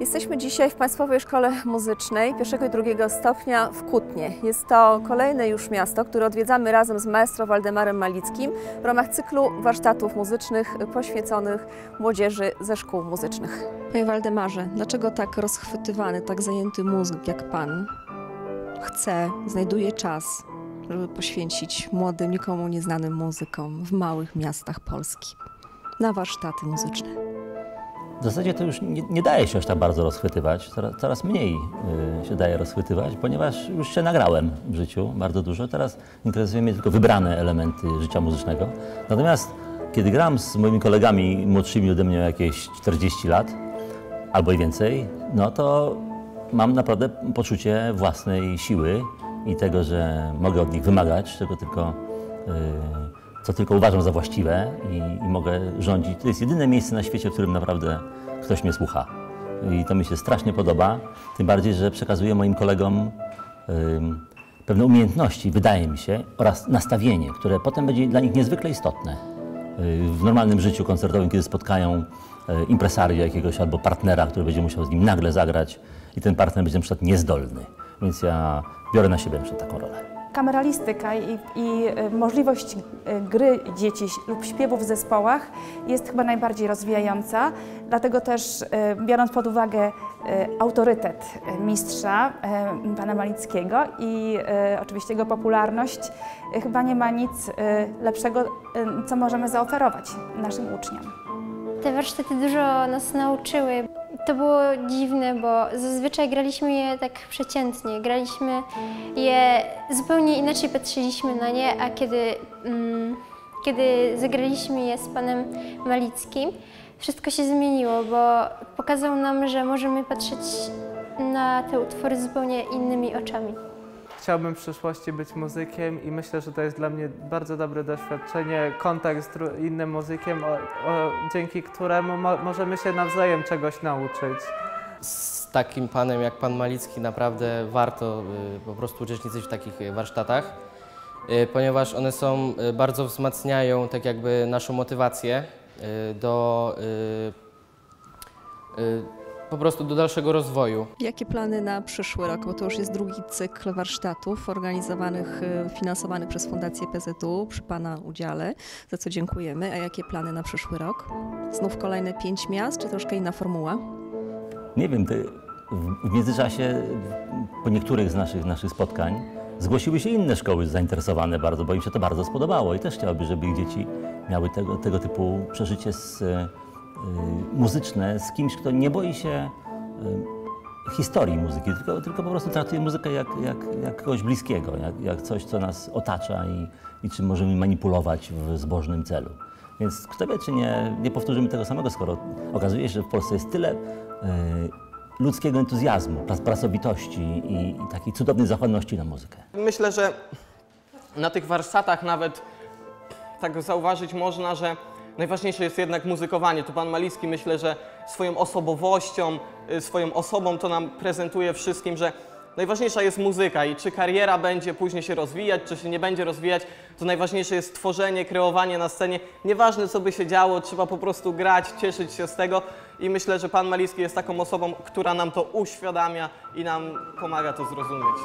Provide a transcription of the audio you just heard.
Jesteśmy dzisiaj w Państwowej Szkole Muzycznej pierwszego i drugiego stopnia w Kutnie. Jest to kolejne już miasto, które odwiedzamy razem z maestro Waldemarem Malickim w ramach cyklu warsztatów muzycznych poświęconych młodzieży ze szkół muzycznych. Panie Waldemarze, dlaczego tak rozchwytywany, tak zajęty muzyk jak Pan chce, znajduje czas, żeby poświęcić młodym, nikomu nieznanym muzykom w małych miastach Polski na warsztaty muzyczne? W zasadzie to już nie, nie daje się aż tak bardzo rozchwytywać, coraz, coraz mniej y, się daje rozchwytywać, ponieważ już się nagrałem w życiu bardzo dużo. Teraz interesują mnie tylko wybrane elementy życia muzycznego. Natomiast kiedy gram z moimi kolegami młodszymi ode mnie jakieś 40 lat albo i więcej, no to mam naprawdę poczucie własnej siły i tego, że mogę od nich wymagać, czego tylko, y, co tylko uważam za właściwe i, i mogę rządzić. To jest jedyne miejsce na świecie, w którym naprawdę ktoś mnie słucha. I to mi się strasznie podoba, tym bardziej, że przekazuję moim kolegom ym, pewne umiejętności, wydaje mi się, oraz nastawienie, które potem będzie dla nich niezwykle istotne y, w normalnym życiu koncertowym, kiedy spotkają y, impresaria jakiegoś albo partnera, który będzie musiał z nim nagle zagrać i ten partner będzie na przykład niezdolny. Więc ja biorę na siebie na taką rolę. Kameralistyka i, i y, możliwość y, gry dzieci lub śpiewu w zespołach jest chyba najbardziej rozwijająca. Dlatego też, y, biorąc pod uwagę autorytet mistrza, pana Malickiego i oczywiście jego popularność, chyba nie ma nic lepszego, co możemy zaoferować naszym uczniom. Te warsztaty dużo nas nauczyły. To było dziwne, bo zazwyczaj graliśmy je tak przeciętnie. Graliśmy je zupełnie inaczej patrzyliśmy na nie, a kiedy, mm, kiedy zagraliśmy je z panem Malickim, wszystko się zmieniło, bo pokazał nam, że możemy patrzeć na te utwory zupełnie innymi oczami. Chciałbym w przyszłości być muzykiem i myślę, że to jest dla mnie bardzo dobre doświadczenie, kontakt z innym muzykiem, o, o, dzięki któremu mo możemy się nawzajem czegoś nauczyć. Z takim panem jak pan Malicki naprawdę warto y, po prostu uczestniczyć w takich warsztatach, y, ponieważ one są, y, bardzo wzmacniają tak jakby naszą motywację y, do y, y, po prostu do dalszego rozwoju. Jakie plany na przyszły rok? Bo to już jest drugi cykl warsztatów organizowanych, y, finansowanych przez Fundację PZU przy Pana udziale, za co dziękujemy. A jakie plany na przyszły rok? Znów kolejne pięć miast, czy troszkę inna formuła? Nie wiem, ty, w, międzyczasie po niektórych z naszych, naszych spotkań zgłosiły się inne szkoły zainteresowane bardzo, bo im się to bardzo spodobało i też chciałyby, żeby ich dzieci miały tego, tego typu przeżycie z, muzyczne z kimś, kto nie boi się y, historii muzyki, tylko, tylko po prostu traktuje muzykę jak, jak, jak kogoś bliskiego, jak, jak coś, co nas otacza i, i czym możemy manipulować w zbożnym celu. Więc kto wie, czy nie, nie powtórzymy tego samego, skoro okazuje się, że w Polsce jest tyle y, ludzkiego entuzjazmu, prac- pracowitości i, i takiej cudownej zachłanności na muzykę. Myślę, że na tych warsztatach nawet tak zauważyć można, że najważniejsze jest jednak muzykowanie. Tu pan Malicki myślę, że swoją osobowością, y, swoją osobą to nam prezentuje wszystkim, że najważniejsza jest muzyka i czy kariera będzie później się rozwijać, czy się nie będzie rozwijać, to najważniejsze jest tworzenie, kreowanie na scenie. Nieważne co by się działo, trzeba po prostu grać, cieszyć się z tego i myślę, że pan Malicki jest taką osobą, która nam to uświadamia i nam pomaga to zrozumieć.